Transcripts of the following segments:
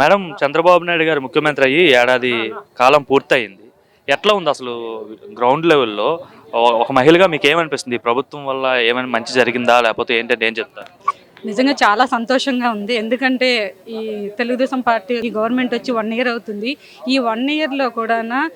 Madam Chandrababu Naidu గారు ముఖ్యమంత్రి అయ్యి ఏడాది కాలం పూర్తయింది. ఎట్లా ఉంది అసలు గ్రౌండ్ లెవెల్లో? ఒక మహిళగా మీకు ఏమనిపిస్తుంది ప్రభుత్వం వల్ల ఏమైనా మంచి జరిగిందా? లేకపోతే ఏంటంటే ఏం చెప్తారు? నిజంగా చాలా సంతోషంగా ఉంది. ఎందుకంటే ఈ తెలుగుదేశం పార్టీ ఈ గవర్నమెంట్ వచ్చి వన్ ఇయర్ అవుతుంది. ఈ వన్ ఇయర్లో కూడా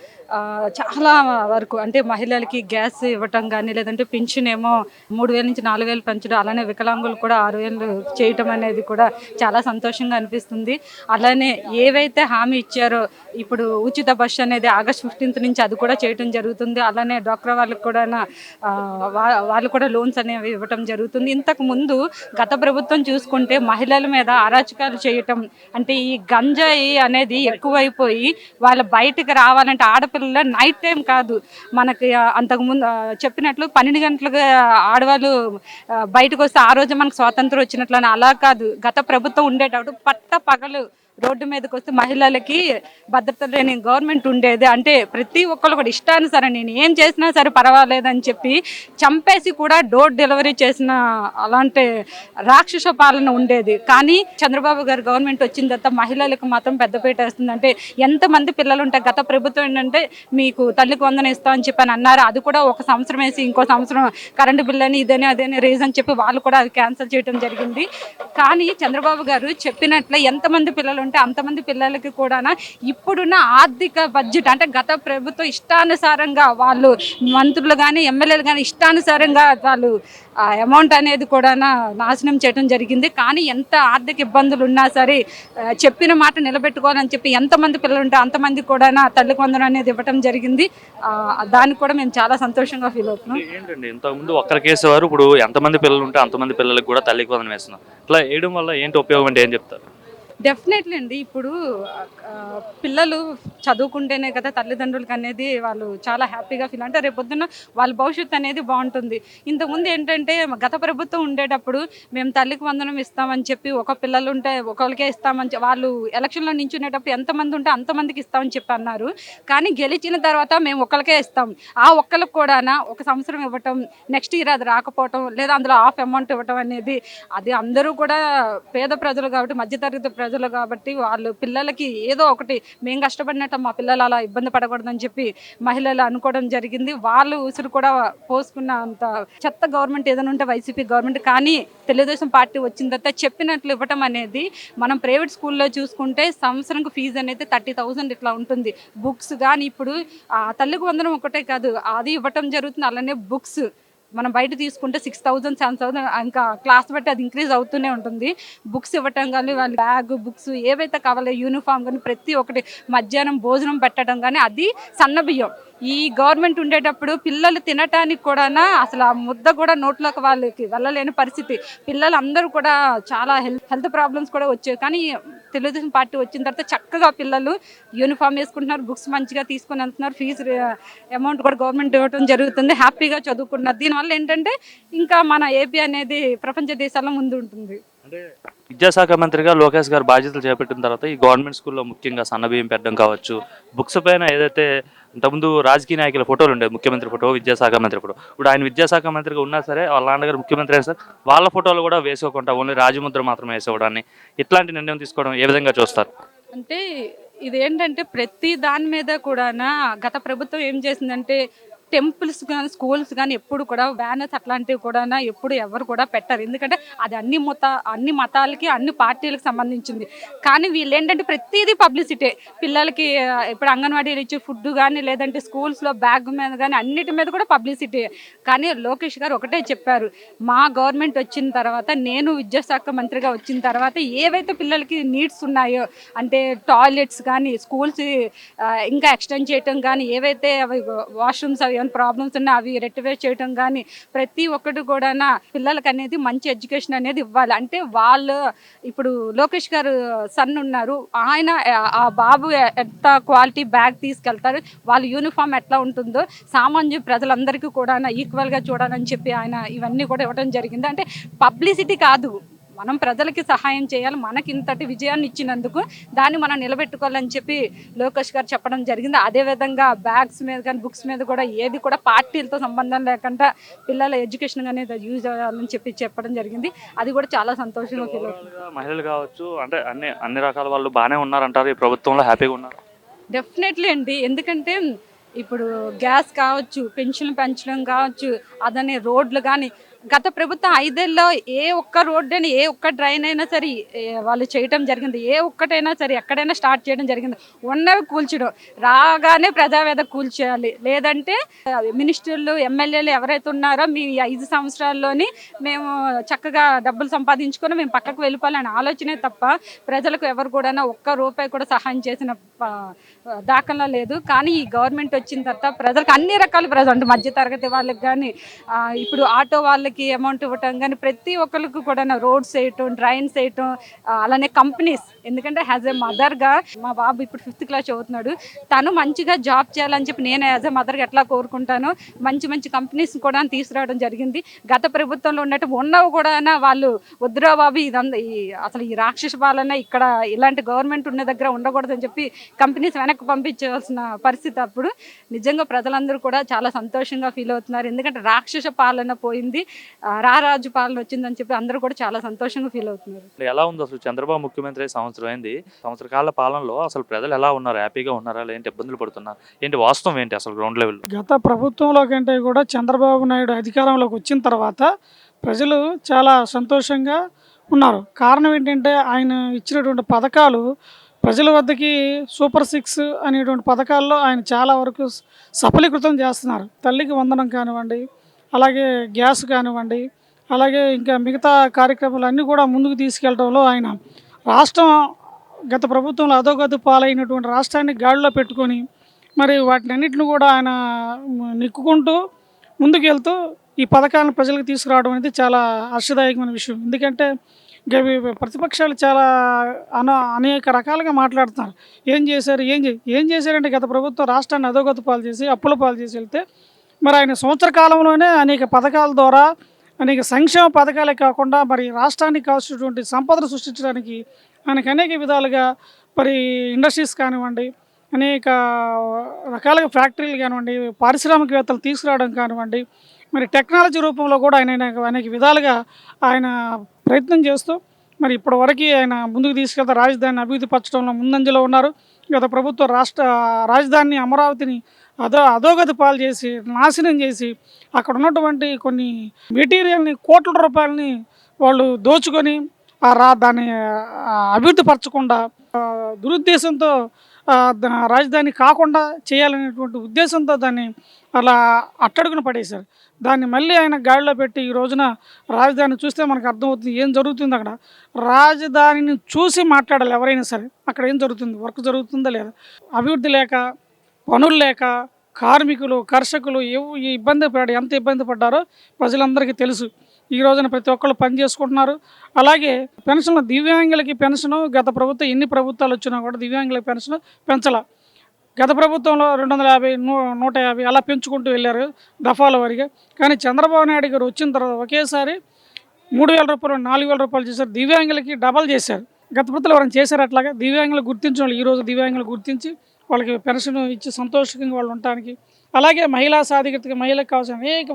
చాలా వరకు అంటే మహిళలకి గ్యాస్ ఇవ్వటం కానీ లేదంటే పింఛన్ ఏమో మూడు వేల నుంచి నాలుగు వేలు పెంచడం అలానే వికలాంగులు కూడా ఆరు వేలు చేయటం అనేది కూడా చాలా సంతోషంగా అనిపిస్తుంది. అలానే ఏవైతే హామీ ఇచ్చారో ఇప్పుడు ఉచిత బస్సు అనేది ఆగస్ట్ ఫిఫ్టీన్త్ నుంచి అది కూడా చేయటం జరుగుతుంది. అలానే డాక్టర్ వాళ్ళకి కూడా వా- వాళ్ళు కూడా లోన్స్ అనేవి ఇవ్వటం జరుగుతుంది. ఇంతకు ముందు గత ప్రభుత్వం ప్రభుత్వం చూసుకుంటే మహిళల మీద అరాచకాలు చేయటం అంటే ఈ గంజాయి అనేది ఎక్కువైపోయి వాళ్ళ బయటకు రావాలంటే ఆడపిల్లల నైట్ టైం కాదు. మనకి అంతకుముందు చెప్పినట్లు పన్నెండు గంటలుగా ఆడవాళ్ళు బయటకు వస్తే ఆ రోజు మనకు స్వాతంత్రం వచ్చినట్లు అని అలా కాదు. గత ప్రభుత్వం ఉండేటప్పుడు పట్ట పగలు రోడ్డు మీదకి వస్తే మహిళలకి భద్రత లేని గవర్నమెంట్ ఉండేది. అంటే ప్రతి ఒక్కరు కూడా ఇష్టానుసారం నేను ఏం చేసినా సరే పర్వాలేదని చెప్పి చంపేసి కూడా డోర్ డెలివరీ చేసిన అలాంటి రాక్షస పాలన ఉండేది. కానీ చంద్రబాబు గారు గవర్నమెంట్ వచ్చిన తర్వాత మహిళలకు మాత్రం పెద్దపీట వేస్తుంది. అంటే ఎంతమంది పిల్లలు ఉంటే గత ప్రభుత్వం ఏంటంటే మీకు తల్లికి వందన ఇస్తామని చెప్పి అని అన్నారు. అది కూడా ఒక సంవత్సరం వేసి ఇంకో సంవత్సరం కరెంటు బిల్ అని ఇదని అదని రీజన్ చెప్పి వాళ్ళు కూడా అది క్యాన్సిల్ చేయడం జరిగింది. కానీ చంద్రబాబు గారు చెప్పినట్లే ఎంతమంది పిల్లలు ఉంటే అంతమంది పిల్లలకి కూడా ఇప్పుడున్న ఆర్థిక బడ్జెట్ అంటే గత ప్రభుత్వం ఇష్టానుసారంగా వాళ్ళు మంత్రులు కానీ ఎమ్మెల్యేలు కానీ ఇష్టానుసారంగా వాళ్ళు ఆ అమౌంట్ అనేది కూడా నాశనం చేయడం జరిగింది. కానీ ఎంత ఆర్థిక ఇబ్బందులు ఉన్నా సరే చెప్పిన మాట నిలబెట్టుకోవాలని చెప్పి ఎంతమంది పిల్లలు ఉంటే అంతమంది కూడా తల్లి కొందరు అనేది ఇవ్వడం జరిగింది. దానికి కూడా మేము చాలా సంతోషంగా ఫీల్ అవుతున్నాం. ఏంటండి ఇంతకుముందు ఒక్కరికి వారు ఇప్పుడు ఎంతమంది పిల్లలు ఉంటే అంతమంది పిల్లలకు కూడా తల్లికి వందనం వేస్తున్నారు ఇట్లా వేయడం వల్ల ఏంటి ఉపయోగం అంటే ఏం చెప్తారు? డెఫినెట్లీ అండి. ఇప్పుడు పిల్లలు చదువుకుంటేనే కదా తల్లిదండ్రులకి అనేది వాళ్ళు చాలా హ్యాపీగా ఫీల్ అంటే రేపు పొద్దున్న వాళ్ళ భవిష్యత్తు అనేది బాగుంటుంది. ఇంతకుముందు ఏంటంటే గత ప్రభుత్వం ఉండేటప్పుడు మేము తల్లికి వందనం ఇస్తామని చెప్పి ఒక పిల్లలు ఉంటే ఒకరికే ఇస్తామని వాళ్ళు ఎలక్షన్లో నించునేటప్పుడు ఎంతమంది ఉంటే అంతమందికి ఇస్తామని చెప్పి అన్నారు. కానీ గెలిచిన తర్వాత మేము ఒకరికే ఇస్తాం. ఆ ఒక్కరికి కూడా ఒక సంవత్సరం ఇవ్వటం నెక్స్ట్ ఇయర్ అది రాకపోవటం లేదా అందులో హాఫ్ అమౌంట్ ఇవ్వటం అనేది అది అందరూ కూడా పేద ప్రజలు కాబట్టి మధ్యతరగతి ప్రజలు ప్రజలు కాబట్టి వాళ్ళు పిల్లలకి ఏదో ఒకటి మేము కష్టపడినట్టు మా పిల్లలు అలా ఇబ్బంది పడకూడదని చెప్పి మహిళలు అనుకోవడం జరిగింది. వాళ్ళు ఉసురు కూడా పోసుకున్న అంత చెత్త గవర్నమెంట్ ఏదైనా ఉంటే వైసీపీ గవర్నమెంట్ కానీ తెలుగుదేశం పార్టీ వచ్చిన తర్వాత చెప్పినట్లు ఇవ్వటం అనేది మనం ప్రైవేట్ స్కూల్లో చూసుకుంటే సంవత్సరంకి ఫీజు అనేది థర్టీ థౌసండ్ ఇట్లా ఉంటుంది. బుక్స్ కానీ ఇప్పుడు ఆ తల్లికి వందనం ఒకటే కాదు అది ఇవ్వటం జరుగుతుంది అలానే బుక్స్. మనం బయట తీసుకుంటే సిక్స్ థౌజండ్ సెవెన్ థౌసండ్ ఇంకా క్లాస్ బట్టి అది ఇంక్రీజ్ అవుతూనే ఉంటుంది. బుక్స్ ఇవ్వటం కానీ వాళ్ళ బ్యాగ్ బుక్స్ ఏవైతే కావాలో యూనిఫామ్ కానీ ప్రతి ఒక్కటి మధ్యాహ్నం భోజనం పెట్టడం కానీ అది సన్న బియ్యం. ఈ గవర్నమెంట్ ఉండేటప్పుడు పిల్లలు తినటానికి కూడా అసలు ఆ ముద్ద కూడా నోట్లోకి వాళ్ళకి వెళ్ళలేని పరిస్థితి. పిల్లలు అందరూ కూడా చాలా హెల్త్ హెల్త్ ప్రాబ్లమ్స్ కూడా వచ్చాయి. కానీ తెలుగుదేశం పార్టీ వచ్చిన తర్వాత చక్కగా పిల్లలు యూనిఫామ్ వేసుకుంటున్నారు బుక్స్ మంచిగా తీసుకొని వెళ్తున్నారు. ఫీజు అమౌంట్ eh, కూడా గవర్నమెంట్ ఇవ్వడం జరుగుతుంది. హ్యాపీగా చదువుకున్నారు. దీనివల్ల ఏంటంటే ఇంకా మన ఏపీ అనేది ప్రపంచ దేశాల్లో ముందు ఉంటుంది. అంటే విద్యాశాఖ మంత్రిగా లోకేష్ గారు బాధ్యతలు చేపట్టిన తర్వాత ఈ గవర్నమెంట్ స్కూల్లో ముఖ్యంగా సన్నబియ్యం పెట్టడం కావచ్చు బుక్స్ పైన ఏదైతే ఇంతకుముందు రాజకీయ నాయకుల ఫోటోలు ఉండేవి ముఖ్యమంత్రి ఫోటో విద్యాశాఖ మంత్రి ఫోటో ఇప్పుడు ఆయన విద్యాశాఖ మంత్రిగా ఉన్నా సరే వాళ్ళ నాన్నగారు ముఖ్యమంత్రి అయినా సరే వాళ్ళ ఫోటోలు కూడా వేసుకోకుండా ఓన్లీ రాజముద్ర మాత్రమే వేసుకోవడాన్ని ఇట్లాంటి నిర్ణయం తీసుకోవడం ఏ విధంగా చూస్తారు? అంటే ఇది ఏంటంటే ప్రతి దాని మీద కూడా గత ప్రభుత్వం ఏం చేసిందంటే టెంపుల్స్ కానీ స్కూల్స్ కానీ ఎప్పుడు కూడా బ్యానర్స్ అట్లాంటివి కూడా ఎప్పుడు ఎవరు కూడా పెట్టరు. ఎందుకంటే అది అన్ని మత అన్ని మతాలకి అన్ని పార్టీలకు సంబంధించింది. కానీ వీళ్ళు ఏంటంటే ప్రతిదీ పబ్లిసిటీ. పిల్లలకి ఇప్పుడు అంగన్వాడీలు ఇచ్చే ఫుడ్ కానీ లేదంటే స్కూల్స్లో బ్యాగ్ మీద కానీ అన్నిటి మీద కూడా పబ్లిసిటీ. కానీ లోకేష్ గారు ఒకటే చెప్పారు మా గవర్నమెంట్ వచ్చిన తర్వాత నేను విద్యాశాఖ మంత్రిగా వచ్చిన తర్వాత ఏవైతే పిల్లలకి నీడ్స్ ఉన్నాయో అంటే టాయిలెట్స్ కానీ స్కూల్స్ ఇంకా ఎక్స్టెండ్ చేయటం కానీ ఏవైతే అవి వాష్రూమ్స్ అవి ఏమైనా ప్రాబ్లమ్స్ ఉన్నా అవి రెక్టిఫై చేయటం కానీ ప్రతి ఒక్కటి కూడా పిల్లలకి అనేది మంచి ఎడ్యుకేషన్ అనేది ఇవ్వాలి. అంటే వాళ్ళు ఇప్పుడు లోకేష్ గారు సన్ ఉన్నారు. ఆయన ఆ- ఆ బాబు ఎంత క్వాలిటీ బ్యాగ్ తీసుకెళ్తారు వాళ్ళ యూనిఫామ్ ఎట్లా ఉంటుందో సామాన్య ప్రజలందరికీ కూడా ఈక్వల్గా చూడాలని చెప్పి ఆయన ఇవన్నీ కూడా ఇవ్వడం జరిగింది. అంటే పబ్లిసిటీ కాదు. మనం ప్రజలకి సహాయం చేయాలి. మనకి ఇంతటి విజయాన్ని ఇచ్చినందుకు దాన్ని మనం నిలబెట్టుకోవాలని చెప్పి లోకేష్ గారు చెప్పడం జరిగింది. అదేవిధంగా బ్యాగ్స్ మీద కానీ బుక్స్ మీద కూడా ఏది కూడా పార్టీలతో సంబంధం లేకుండా పిల్లల ఎడ్యుకేషన్ అనేది యూజ్ అవ్వాలని చెప్పి చెప్పడం జరిగింది. అది కూడా చాలా సంతోషంగా ఫీల్ అవుతుంది. మహిళలు కావచ్చు అంటే అన్ని అన్ని రకాల వాళ్ళు బాగానే ఉన్నారంటారు ఈ ప్రభుత్వంలో హ్యాపీగా ఉన్నారు? డెఫినెట్లీ అండి. ఎందుకంటే ఇప్పుడు గ్యాస్ కావచ్చు పెన్షన్లు పెంచడం కావచ్చు అదనే రోడ్లు కానీ గత ప్రభుత్వం ఐదేళ్ళలో ఏ ఒక్క రోడ్డు అని ఏ ఒక్క డ్రైన్ అయినా సరే వాళ్ళు చేయటం జరిగింది. ఏ ఒక్కటైనా సరే ఎక్కడైనా స్టార్ట్ చేయడం జరిగింది. ఉన్నవి కూల్చడం. రాగానే ప్రజావేద కూల్చేయాలి. లేదంటే మినిస్టర్లు ఎమ్మెల్యేలు ఎవరైతే ఉన్నారో మీ ఐదు సంవత్సరాల్లోని మేము చక్కగా డబ్బులు సంపాదించుకొని మేము పక్కకు వెళ్ళిపోవాలనే ఆలోచనే తప్ప ప్రజలకు ఎవరు కూడా ఒక్క రూపాయి కూడా సహాయం చేసిన ప- దాఖలా లేదు. కానీ ఈ గవర్నమెంట్ వచ్చిన తర్వాత ప్రజలకు అన్ని రకాల ప్రజలు అంటే మధ్య తరగతి వాళ్ళకి కానీ ఇప్పుడు ఆటో వాళ్ళకి అమౌంట్ ఇవ్వటం కానీ ప్రతి ఒక్కరికి కూడా రోడ్స్ వేయటం డ్రైన్స్ వేయటం అలానే కంపెనీస్ ఎందుకంటే యాజ్ ఎ మదర్గా మా బాబు ఇప్పుడు ఫిఫ్త్ క్లాస్ చదువుతున్నాడు. తను మంచిగా జాబ్ చేయాలని చెప్పి నేను యాజ్ ఎ మదర్గా ఎట్లా కోరుకుంటాను మంచి మంచి కంపెనీస్ కూడా తీసుకురావడం జరిగింది. గత ప్రభుత్వంలో ఉన్నట్టు ఉన్నవి కూడా వాళ్ళు వద్దురా బాబు ఇదంతా ఈ అసలు ఈ రాక్షస పాలన ఇక్కడ ఇలాంటి గవర్నమెంట్ ఉన్న దగ్గర ఉండకూడదని చెప్పి కంపెనీస్ వెనక్కి పంపించవలసిన పరిస్థితి అప్పుడు. నిజంగా ప్రజలందరూ కూడా చాలా సంతోషంగా ఫీల్ అవుతున్నారు. ఎందుకంటే రాక్షస పాలన పోయింది. రారాజు పాలన వచ్చిందని చెప్పి అందరూ కూడా చాలా సంతోషంగా ఫీల్ అవుతున్నారు. ఎలా ఉంది అసలు చంద్రబాబు ముఖ్యమంత్రి సంవత్సరం అయింది సంవత్సర కాల పాలనలో అసలు ప్రజలు ఎలా ఉన్నారు? హ్యాపీగా ఉన్నారా? లేదంటే ఇబ్బందులు పడుతున్నారు ఏంటి వాస్తవం ఏంటి అసలు గ్రౌండ్ లెవెల్ గత ప్రభుత్వంలో కంటే కూడా చంద్రబాబు నాయుడు అధికారంలోకి వచ్చిన తర్వాత ప్రజలు చాలా సంతోషంగా ఉన్నారు. కారణం ఏంటంటే ఆయన ఇచ్చినటువంటి పథకాలు ప్రజల వద్దకి సూపర్ సిక్స్ అనేటువంటి పథకాల్లో ఆయన చాలా వరకు సఫలీకృతం చేస్తున్నారు. తల్లికి వందనం కానివ్వండి అలాగే గ్యాస్ కానివ్వండి అలాగే ఇంకా మిగతా కార్యక్రమాలు అన్నీ కూడా ముందుకు తీసుకెళ్ళడంలో ఆయన రాష్ట్రం గత ప్రభుత్వంలో అధోగతి పాలైనటువంటి రాష్ట్రాన్ని గాడిలో పెట్టుకొని మరి వాటిని అన్నింటిని కూడా ఆయన నిక్కుకుంటూ ముందుకు వెళ్తూ ఈ పథకాలను ప్రజలకు తీసుకురావడం అనేది చాలా హర్షదాయకమైన విషయం. ఎందుకంటే గవి ప్రతిపక్షాలు చాలా అన అనేక రకాలుగా మాట్లాడుతున్నారు. ఏం చేశారు ఏం చే ఏం చేశారంటే గత ప్రభుత్వం రాష్ట్రాన్ని అధోగతి పాలు చేసి అప్పుల పాలు చేసి వెళ్తే మరి ఆయన సంవత్సర కాలంలోనే అనేక పథకాల ద్వారా అనేక సంక్షేమ పథకాలే కాకుండా మరి రాష్ట్రానికి కావాల్సినటువంటి సంపదను సృష్టించడానికి ఆయనకు అనేక విధాలుగా మరి ఇండస్ట్రీస్ కానివ్వండి అనేక రకాలుగా ఫ్యాక్టరీలు కానివ్వండి పారిశ్రామికవేత్తలు తీసుకురావడం కానివ్వండి మరి టెక్నాలజీ రూపంలో కూడా ఆయన అనేక అనేక విధాలుగా ఆయన ప్రయత్నం చేస్తూ మరి ఇప్పటివరకు ఆయన ముందుకు తీసుకెళ్తే రాజధానిని అభివృద్ధి పరచడంలో ముందంజలో ఉన్నారు. గత ప్రభుత్వ రాష్ట్ర రాజధాని అమరావతిని అదో అధోగతి పాలు చేసి నాశనం చేసి అక్కడ ఉన్నటువంటి కొన్ని మెటీరియల్ని కోట్ల రూపాయలని వాళ్ళు దోచుకొని ఆ రా దాన్ని అభివృద్ధి పరచకుండా దురుద్దేశంతో రాజధాని కాకుండా చేయాలనేటువంటి ఉద్దేశంతో దాన్ని అలా అట్టడుగున పడేశారు. దాన్ని మళ్ళీ ఆయన గాడిలో పెట్టి ఈ రోజున రాజధాని చూస్తే మనకు అర్థమవుతుంది ఏం జరుగుతుంది అక్కడ. రాజధానిని చూసి మాట్లాడాలి ఎవరైనా సరే. అక్కడ ఏం జరుగుతుంది? వర్క్ జరుగుతుందా లేదా? అభివృద్ధి లేక పనులు లేక కార్మికులు కర్షకులు ఈ ఇబ్బంది పడి ఎంత ఇబ్బంది పడ్డారో ప్రజలందరికీ తెలుసు. ఈ రోజున ప్రతి ఒక్కళ్ళు పని చేసుకుంటున్నారు. అలాగే పెన్షన్లు దివ్యాంగులకి పెన్షన్ గత ప్రభుత్వం ఎన్ని ప్రభుత్వాలు వచ్చినా కూడా దివ్యాంగులకి పెన్షన్ పెంచాల. గత ప్రభుత్వంలో రెండు వందల యాభై నూ నూట యాభై అలా పెంచుకుంటూ వెళ్ళారు దఫాల వారిగా. కానీ చంద్రబాబు నాయుడు గారు వచ్చిన తర్వాత ఒకేసారి మూడు వేల రూపాయలు నాలుగు వేల రూపాయలు చేశారు. దివ్యాంగులకి డబల్ చేశారు. గత ప్రభుత్వం ఎవరైనా చేశారు అట్లాగా? దివ్యాంగులు గుర్తించిన వాళ్ళు ఈరోజు దివ్యాంగులు గుర్తించి వాళ్ళకి పెన్షన్ ఇచ్చి సంతోషంగా వాళ్ళు ఉండటానికి. అలాగే మహిళా సాధికారతకి మహిళలకు కావాల్సిన అనేక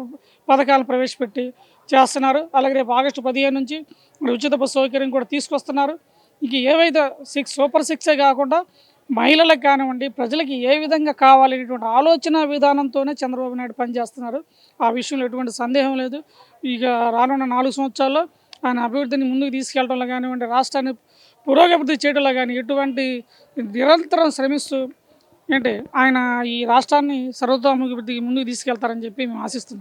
పథకాలు ప్రవేశపెట్టి చేస్తున్నారు. అలాగే రేపు ఆగస్టు పదిహేను నుంచి మరి ఉచిత బస్సు సౌకర్యం కూడా తీసుకొస్తున్నారు. ఇంక ఏవైతే సిక్స్ సూపర్ సిక్సే కాకుండా మహిళలకు కానివ్వండి ప్రజలకి ఏ విధంగా కావాలనేటువంటి ఆలోచన విధానంతోనే చంద్రబాబు నాయుడు పనిచేస్తున్నారు. ఆ విషయంలో ఎటువంటి సందేహం లేదు. ఇక రానున్న నాలుగు సంవత్సరాల్లో ఆయన అభివృద్ధిని ముందుకు తీసుకెళ్ళడంలో కానివ్వండి రాష్ట్రాన్ని పురోగతి చేయడంలో కానీ ఎటువంటి నిరంతరం శ్రమిస్తూ ఏంటి? ఆయన ఈ రాష్ట్రాన్ని సర్వతోముఖి ముందుకు తీసుకెళ్తారని చెప్పి మేము ఆశిస్తున్నాం.